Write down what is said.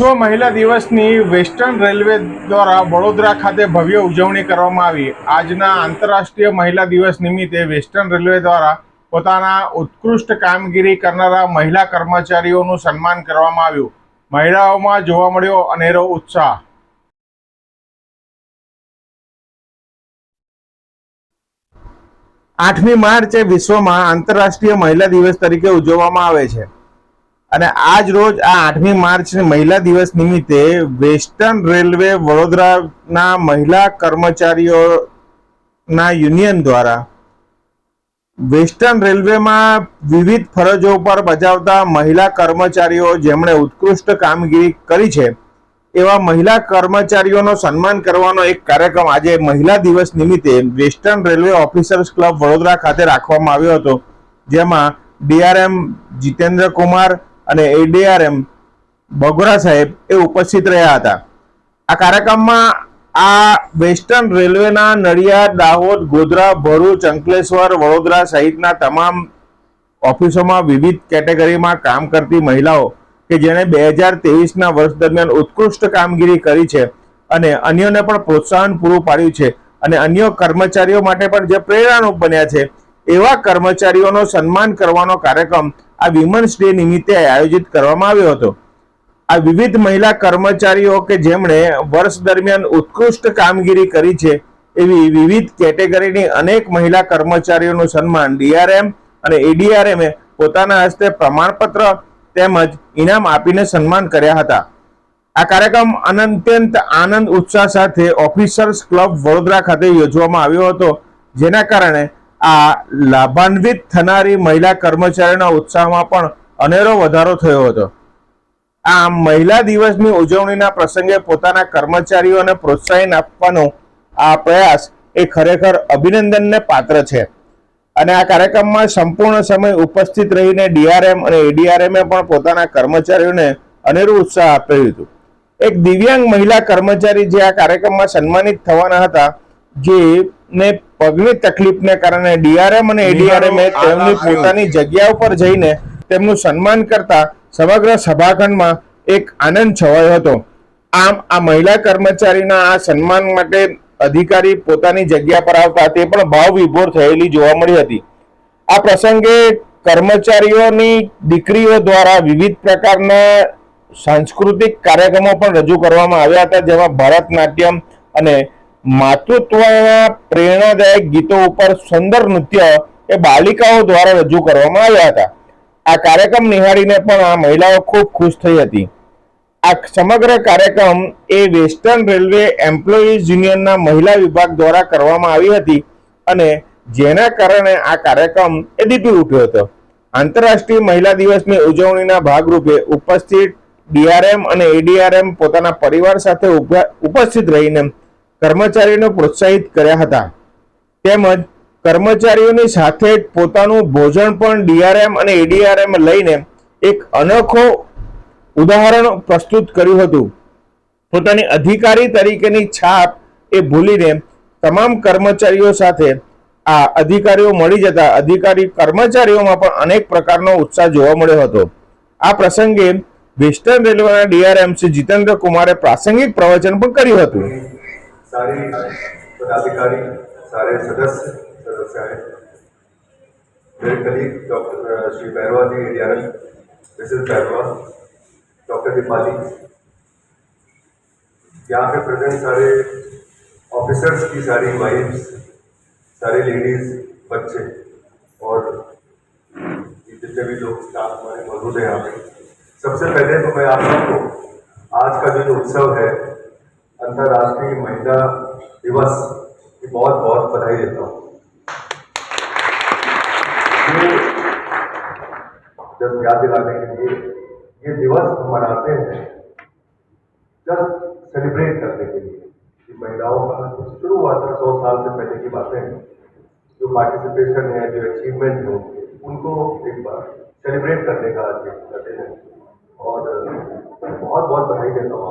વિશ્વ મહિલા દિવસની વેસ્ટર્ન રેલવે દ્વારા વડોદરા ખાતે ભવ્ય ઉજવણી કરવામાં આવી, આજના આંતરરાષ્ટ્રીય મહિલા દિવસ નિમિત્તે વેસ્ટર્ન રેલવે દ્વારા પોતાના ઉત્કૃષ્ટ કામગીરી કરનારા મહિલા કર્મચારીઓનું સન્માન કરવામાં આવ્યું. મહિલાઓમાં જોવા મળ્યો અનેરો ઉત્સાહ. આઠમી માર્ચ એ વિશ્વમાં આંતરરાષ્ટ્રીય મહિલા દિવસ તરીકે ઉજવવામાં આવે છે. અને આજ રોજ આ આઠમી માર્ચ મહિલા દિવસ નિમિત્તે વેસ્ટર્ન રેલવે વડોદરાના મહિલા કર્મચારીઓના યુનિયન દ્વારા વેસ્ટર્ન રેલવેમાં વિવિધ ફરજો પર બજાવતા મહિલા કર્મચારીઓ જેમણે ઉત્કૃષ્ટ કામગીરી કરી છે, એવા મહિલા કર્મચારીઓનો સન્માન કરવાનો એક કાર્યક્રમ આજે મહિલા દિવસ નિમિત્તે western railway officers club Vadodara ખાતે રાખવામાં આવ્યો હતો, જેમાં ડીઆરએમ જીતેન્દ્ર કુમાર અને એડીઆરએમ બગોરા સાહેબ એ ઉપસ્થિત રહ્યા હતા. આ કાર્યક્રમમાં આ વેસ્ટર્ન રેલવેના નડિયાદ, દાહોદ, ગોધરા, ભરૂચ, અંકલેશ્વર, વડોદરા સહિતના તમામ ઓફિસોમાં વિવિધ કેટેગરીમાં કામ કરતી મહિલાઓ કે જેણે બે હજાર તેવીસના વર્ષ દરમિયાન ઉત્કૃષ્ટ કામગીરી કરી છે અને અન્યોને પણ પ્રોત્સાહન પૂરું પાડ્યું છે અને અન્ય કર્મચારીઓ માટે પણ જે પ્રેરણારૂપ બન્યા છે, એવા કર્મચારીઓનો સન્માન કરવાનો કાર્યક્રમ આ વિમન્સ ડે નિમિત્તે આયોજિત કરવામાં આવ્યો હતો. આ વિવિધ મહિલા કર્મચારીઓ કે જેમણે વર્ષ દરમિયાન ઉત્કૃષ્ટ કામગીરી કરી છે, એવી વિવિધ કેટેગરીની અનેક મહિલા કર્મચારીઓનું સન્માન ડીઆરએમ અને એડીઆરએમે પોતાના હસ્તે પ્રમાણપત્ર તેમજ ઇનામ આપીને સન્માન કર્યા હતા. આ કાર્યક્રમ અનંત્યંત આનંદ, ઉત્સાહ સાથે ઓફિસર્સ ક્લબ વડોદરા ખાતે યોજવામાં આવ્યો હતો, જેના કારણે આ લાભાન્વિત થનારી મહિલા કર્મચારીઓના ઉત્સાહમાં પણ અનેરો વધારો થયો હતો. આ મહિલા દિવસની ઉજવણીના પ્રસંગે પોતાના કર્મચારીઓને પ્રોત્સાહન આપવાનો આ પ્રયાસ એ ખરેખર અભિનંદનને પાત્ર છે. અને આ કાર્યક્રમમાં સંપૂર્ણ સમય ઉપસ્થિત રહીને ડીઆરએમ અને એડીઆરએમે પણ પોતાના કર્મચારીઓને અનેરું ઉત્સાહ આપ્યું હતું. એક દિવ્યાંગ મહિલા કર્મચારી જે આ કાર્યક્રમમાં સન્માનિત થવાના હતા, જે ને પગની તકલીફને કારણે ડીઆરએમ અને એડીઆરએમે તેમની પોતાની જગ્યા ઉપર જઈને તેમનું સન્માન કરતા સમગ્ર સભાખંડમાં એક આનંદ છવાયો હતો. આમ આ મહિલા કર્મચારીના આ સન્માન માટે અધિકારી પોતાની જગ્યા પર આવતા તે પણ ભાવ વિભોર થયેલી જોવા મળી હતી. આ પ્રસંગે કર્મચારીઓની દીકરીઓ દ્વારા વિવિધ પ્રકારના સાંસ્કૃતિક કાર્યક્રમો પણ રજૂ કરવામાં આવ્યા હતા જેમાં ભરતનાટ્યમ અને માતૃત્વના પ્રેરણાદાયક ગીતો ઉપર સુંદર નૃત્ય એ બાલિકાઓ દ્વારા રજૂ કરવામાં આવ્યા હતા. આ કાર્યક્રમ નિહાળીને પણ આ મહિલાઓ ખૂબ ખુશ થઈ હતી. આ સમગ્ર કાર્યક્રમ એ વેસ્ટર્ન રેલવે એમ્પ્લોઈઝ યુનિયનના મહિલા વિભાગ દ્વારા કરવામાં આવી હતી અને જેના કારણે આ કાર્યક્રમ એ દીપી ઉઠ્યો હતો. આંતરરાષ્ટ્રીય મહિલા દિવસની ઉજવણીના ભાગરૂપે ઉપસ્થિત ડીઆરએમ અને એડીઆરએમ પોતાના પરિવાર સાથે ઉપસ્થિત રહીને કર્મચારીઓને પ્રોત્સાહિત કર્યા હતા. તેમજ કર્મચારીઓની સાથે પોતાનું ભોજન પણ ડીઆરએમ અને એડીઆરએમ લઈને એક અનોખો ઉદાહરણ પ્રસ્તુત કર્યું હતું. પોતાની અધિકારી તરીકેની છાપ એ ભૂલીને તમામ કર્મચારીઓ સાથે આ અધિકારીઓ મળી જતા અધિકારી કર્મચારીઓમાં પણ અનેક પ્રકારનો ઉત્સાહ જોવા મળ્યો હતો. આ પ્રસંગે વેસ્ટર્ન રેલવેના ડીઆરએમ શ્રી જીતેન્દ્ર કુમારે પ્રાસંગિક પ્રવચન પણ કર્યું હતું. सारी पदाधिकारी, सारे सदस्य सदस्य हैं। मेरे कलीग डॉक्टर श्री बैरवा जी एडियारन मिसेस बैरवा डॉक्टर दीपाली। यहाँ पे प्रेजेंट सारे ऑफिसर्स की सारी वाइफ्स, सारे लेडीज़, बच्चे और जितने भी लोग स्टाफ हमारे मौजूद हैं यहाँ पे। सबसे पहले तो मैं आप सबको आज का जो उत्सव है अंतर्राष्ट्रीय महिला दिवस की बहुत बहुत बधाई देता हूँ। जब याद दिलाने के लिए ये दिवस हम मनाते हैं जस्ट सेलिब्रेट करने के लिए कि महिलाओं का शुरू हुआ था सौ साल से पहले की बातें हैं जो पार्टिसिपेशन है जो अचीवमेंट है उनके, एक बार सेलिब्रेट करने का आज दिन है। और बहुत बहुत बधाई देता हूँ